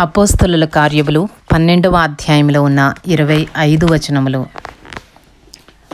అపోస్తుల కార్యములు పన్నెండవ అధ్యాయంలో ఉన్న ఇరవై ఐదు వచనములు.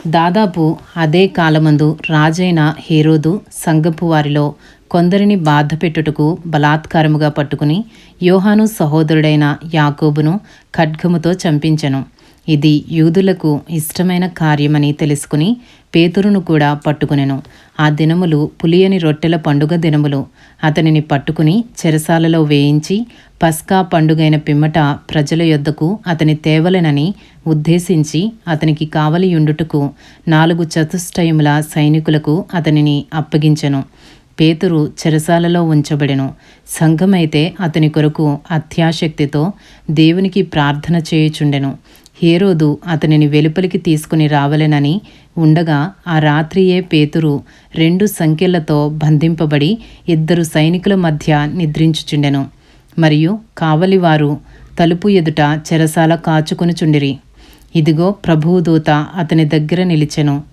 దాదాపు అదే కాలమందు రాజైన హేరోదు సంగపు వారిలో కొందరిని బాధపెట్టుటకు బలాత్కారముగా పట్టుకుని యోహాను సహోదరుడైన యాకోబును ఖడ్గముతో చంపించెను. ఇది యూదులకు ఇష్టమైన కార్యమని తెలుసుకుని పేతురును కూడా పట్టుకునెను. ఆ దినములు పులియని రొట్టెల పండుగ దినములు. అతనిని పట్టుకుని చెరసాలలో వేయించి పస్కా పండుగైన పిమ్మట ప్రజల యొద్దకు అతని తేవలెనని ఉద్దేశించి అతనికి కావలియుండుటకు నాలుగు చతుష్టయముల సైనికులకు అతనిని అప్పగించెను. పేతురు చెరసాలలో ఉంచబడెను. సంఘమైతే అతని కొరకు అత్యాశక్తితో దేవునికి ప్రార్థన చేయుచుండెను. హేరోదు అతనిని వెలుపలికి తీసుకుని రావలెనని ఉండగా ఆ రాత్రియే పేతురు రెండు సంఖ్యలతో బంధింపబడి ఇద్దరు సైనికుల మధ్య నిద్రించుచుండెను. మరియు కావలివారు తలుపు ఎదుట చెరసాల కాచుకొనుచుండిరి ఇదిగో ప్రభువు దూత అతని దగ్గర నిలిచెను.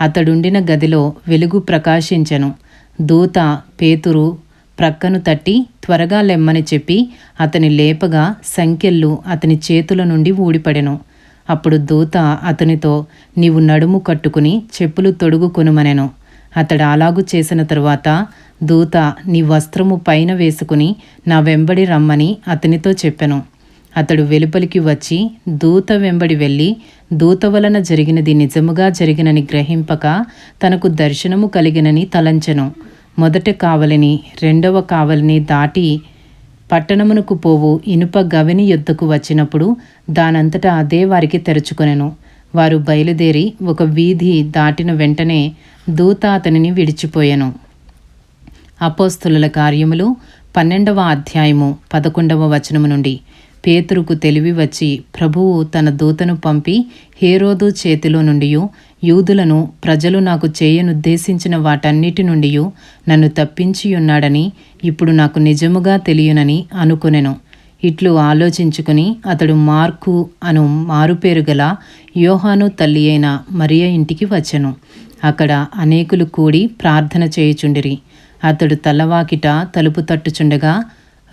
అతడుండిన గదిలో వెలుగు ప్రకాశించెను. దూత పేతురు ప్రక్కను తట్టి త్వరగా లెమ్మని చెప్పి అతని లేపగా సంఖ్యలు అతని చేతుల నుండి ఊడిపడెను. అప్పుడు దూత అతనితో నీవు నడుము కట్టుకుని చెప్పులు తొడుగుకొనుమనెను. అతడు అలాగు చేసిన తరువాత దూత నీ వస్త్రము పైన వేసుకుని నా వెంబడి రమ్మని అతనితో చెప్పెను. అతడు వెలుపలికి వచ్చి దూత వెంబడి వెళ్ళి దూత వలన జరిగినది నిజముగా జరిగినని గ్రహింపక తనకు దర్శనము కలిగినని తలంచెను. మొదట కావలిని రెండవ కావలిని దాటి పట్టణమునకు పోవు ఇనుప గవిని యొద్దకు వచ్చినప్పుడు దానంతటా అదే వారికి తెరుచుకొనెను. వారు బయలుదేరి ఒక వీధి దాటిన వెంటనే దూత అతనిని విడిచిపోయెను. అపోస్తుల కార్యములు పన్నెండవ అధ్యాయము పదకొండవ వచనము నుండి పేతురుకు తెలివి వచ్చి ప్రభువు తన దూతను పంపి హేరోదు చేతిలో నుండి యూదులను ప్రజలు నాకు చేయనుద్దేశించిన వాటన్నిటి నుండి నన్ను తప్పించియున్నాడని ఇప్పుడు నాకు నిజముగా తెలియనని అనుకొనెను. ఇట్లు ఆలోచించుకుని అతడు మార్కు అను మారుపేరు గల యోహాను తల్లి అయిన మరియ ఇంటికి వచ్చెను. అక్కడ అనేకులు కూడి ప్రార్థన చేయుచుండిరి. అతడు తలవాకిట తలుపు తట్టుచుండగా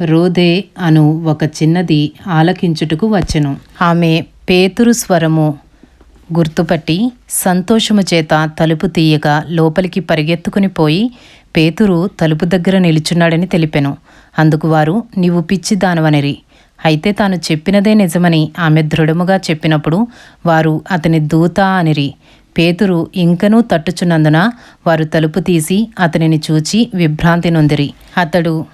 రోదే అను ఒక చిన్నది ఆలకించుటకు వచ్చెను. ఆమె పేతురు స్వరము గుర్తుపట్టి సంతోషము చేత తలుపు తీయగా లోపలికి పరిగెత్తుకుని పోయి పేతురు తలుపు దగ్గర నిలుచున్నాడని తెలిపెను. అందుకు వారు నీవు పిచ్చి దానవనిరి. అయితే తాను చెప్పినదే నిజమని ఆమె దృఢముగా చెప్పినప్పుడు వారు అతని దూత అనిరి. పేతురు ఇంకనూ తట్టుచున్నందున వారు తలుపు తీసి అతనిని చూచి విభ్రాంతి నొందిరి. అతడు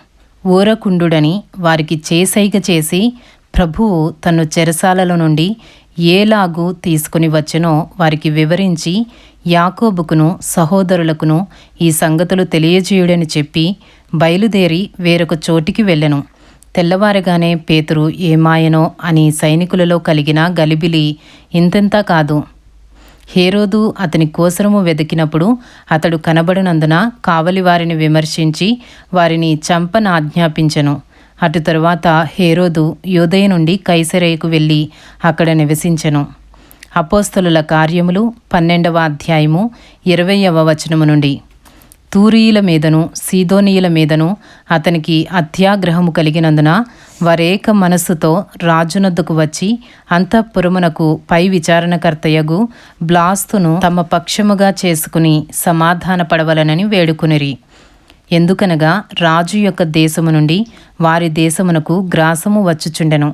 ఊరకుండుడని వారికి చేసైగ చేసి ప్రభువు తను చెరసాలలో నుండి ఏలాగు తీసుకుని వచ్చెనో వారికి వివరించి యాకోబుకును సహోదరులకును ఈ సంగతులు తెలియజేయుడని చెప్పి బయలుదేరి వేరొక చోటికి వెళ్ళెను. తెల్లవారగానే పేతురు ఏమాయనో అని సైనికులలో కలిగిన గలిబిలి ఇంతెంతా కాదు. హేరోదు అతని కోసరము వెతికినప్పుడు అతడు కనబడినందున కావలి వారిని విమర్శించి వారిని చంపన ఆజ్ఞాపించెను అటు తరువాత హేరోదు యోదయ నుండి కైసరేకు వెళ్ళి అక్కడ నివసించెను. అపోస్తలుల కార్యములు పన్నెండవ అధ్యాయము ఇరవయవ వచనము నుండి. తూరీయుల మీదను సీదోనీయుల మీదను అతనికి అత్యాగ్రహము కలిగినందున వరేక మనస్సుతో రాజునొద్దకు వచ్చి అంతఃపురమునకు పై విచారణకర్తయగు బ్లాస్తును తమ పక్షముగా చేసుకుని సమాధానపడవలనని వేడుకునిరి. ఎందుకనగా రాజు యొక్క దేశము నుండి వారి దేశమునకు గ్రాసము వచ్చుచుండెను.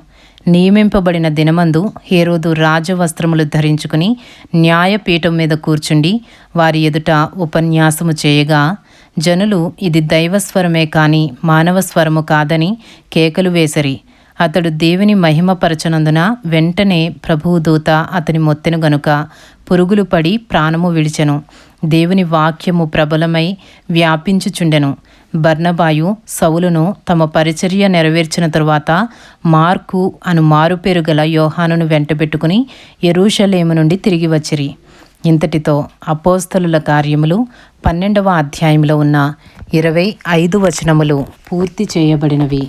నియమింపబడిన దినమందు హేరోదు రాజవస్త్రములు ధరించుకుని న్యాయపీఠం మీద కూర్చుండి వారి ఎదుట ఉపన్యాసము చేయగా జనులు ఇది దైవస్వరమే కాని మానవ స్వరము కాదని కేకలు వేసరి. అతడు దేవుని మహిమపరచనందున వెంటనే ప్రభువు దూత అతని మొత్తెను గనుక పురుగులు పడి ప్రాణము విడిచెను. దేవుని వాక్యము ప్రబలమై వ్యాపించుచుండెను. బర్ణబాయు సౌలును తమ పరిచర్య నెరవేర్చిన తరువాత మార్కు అను మారుపేరు గల యోహానును వెంటబెట్టుకుని ఎరూషలేము నుండి తిరిగి వచ్చిరి. ఇంతటితో అపోస్తలుల కార్యములు పన్నెండవ అధ్యాయంలో ఉన్న ఇరవై ఐదు వచనములు పూర్తి చేయబడినవి.